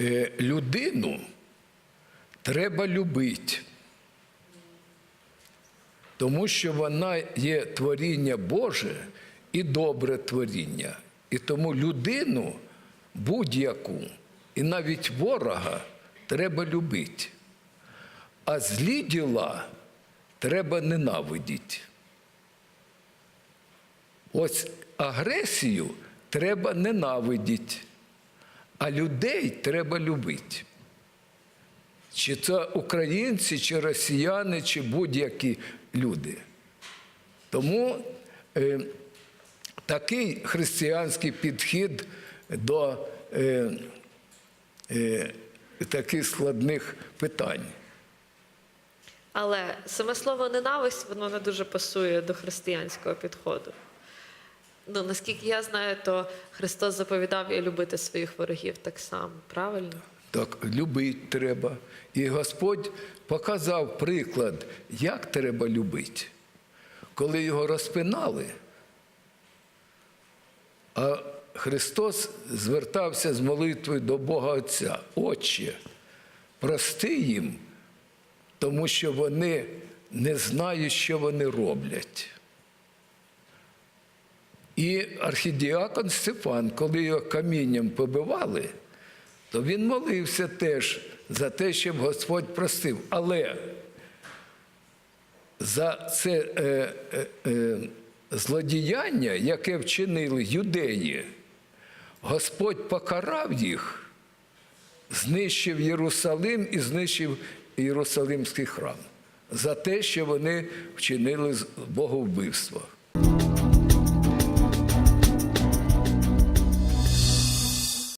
е, людину треба любити, тому що вона є творіння Боже і добре творіння. І тому людину будь-яку, і навіть ворога треба любити. А злі діла треба ненавидіти. Ось агресію треба ненавидіти, а людей треба любити. Чи це українці, чи росіяни, чи будь-які люди. Тому е, такий християнський підхід до е, е, таких складних питань. Але саме слово ненависть воно не дуже пасує до християнського підходу. Ну, наскільки я знаю, то Христос заповідав і любити своїх ворогів так само, правильно? Так, любити треба. І Господь показав приклад, як треба любити. Коли його розпинали, а Христос звертався з молитвою до Бога Отця. Отче, прости їм, тому що вони не знають, що вони роблять. І архідіакон Стефан, коли його камінням побивали, то він молився теж за те, щоб Господь простив. Але за це е, е, е, злодіяння, яке вчинили юдеї, Господь покарав їх, знищив Єрусалим і знищив Єрусалимський храм за те, що вони вчинили боговбивство.